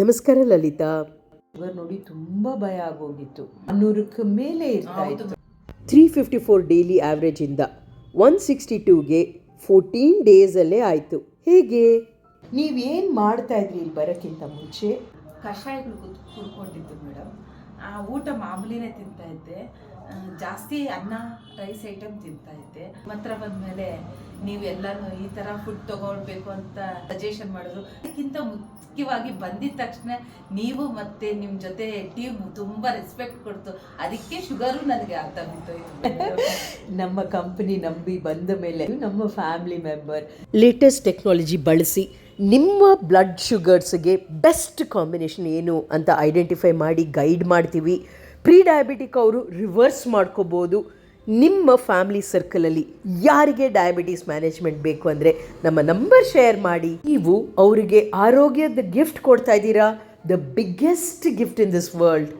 ನಮಸ್ಕಾರ ಲಲಿತಾ. ನೋಡಿ ತುಂಬಾ ಭಯ ಆಗೋಗಿತ್ತು. ನೂರಕ್ಕೆ ಮೇಲೆ ಇರ್ತಾ ಇತ್ತು. ತ್ರೀ ಫಿಫ್ಟಿ ಫೋರ್ ಡೈಲಿ ಆ್ಯಾವ್ರೇಜಿಂದ ಒನ್ ಸಿಕ್ಸ್ಟಿ ಟೂಗೆ ಫೋರ್ಟೀನ್ ಡೇಸಲ್ಲೇ ಆಯಿತು. ಹೇಗೆ? ನೀವೇನು ಮಾಡ್ತಾ ಇದ್ರಿ ಇಲ್ಲಿ ಬರೋಕ್ಕಿಂತ ಮುಂಚೆ? ಕಷಾಯಗಳು ಕುದ್ ಕುಡ್ಕೊಂಡಿದ್ದು ಮೇಡಮ್ ಊಟ ಮಾಮೂಲಿನೇ ತಿಂತಾ ಇದ್ದೆ. ಜಾಸ್ತಿ ಅನ್ನ ರೈಸ್ ಐಟಮ್ ತಿಂತಾ ಇದ್ದೆ. ಮಾತ್ರ ಬಂದಮೇಲೆ ನೀವೆಲ್ಲನೂ ಈ ಥರ ಫುಡ್ ತಗೊಳ್ಬೇಕು ಅಂತ ಸಜೆಷನ್ ಮಾಡಿದ್ರು. ಅದಕ್ಕಿಂತ ಮುಖ್ಯವಾಗಿ ಬಂದಿದ ತಕ್ಷಣ ನೀವು ಮತ್ತೆ ನಿಮ್ಮ ಜೊತೆ ಟೀಮ್ ತುಂಬ ರೆಸ್ಪೆಕ್ಟ್ ಕೊಡ್ತು. ಅದಕ್ಕೆ ಶುಗರು ನನಗೆ ಅರ್ಥ ಬಿತ್ತು ನಮ್ಮ ಕಂಪನಿ ನಂಬಿ ಬಂದ ಮೇಲೆ ನಮ್ಮ ಫ್ಯಾಮಿಲಿ ಮೆಂಬರ್ ಲೇಟೆಸ್ಟ್ ಟೆಕ್ನಾಲಜಿ ಬಳಸಿ ನಿಮ್ಮ ಬ್ಲಡ್ ಶುಗರ್ಸ್ಗೆ ಬೆಸ್ಟ್ ಕಾಂಬಿನೇಷನ್ ಏನು ಅಂತ ಐಡೆಂಟಿಫೈ ಮಾಡಿ ಗೈಡ್ ಮಾಡ್ತೀವಿ. ಪ್ರೀ ಡಯಾಬಿಟಿಕ್ ಅವರು ರಿವರ್ಸ್ ಮಾಡ್ಕೋಬೋದು. ನಿಮ್ಮ ಫ್ಯಾಮಿಲಿ ಸರ್ಕಲಲ್ಲಿ ಯಾರಿಗೆ ಡಯಾಬಿಟೀಸ್ ಮ್ಯಾನೇಜ್ಮೆಂಟ್ ಬೇಕು ಅಂದರೆ ನಮ್ಮ ನಂಬರ್ ಶೇರ್ ಮಾಡಿ. ನೀವು ಅವರಿಗೆ ಆರೋಗ್ಯದ ಗಿಫ್ಟ್ ಕೊಡ್ತಾ ಇದ್ದೀರಾ? The biggest gift in this world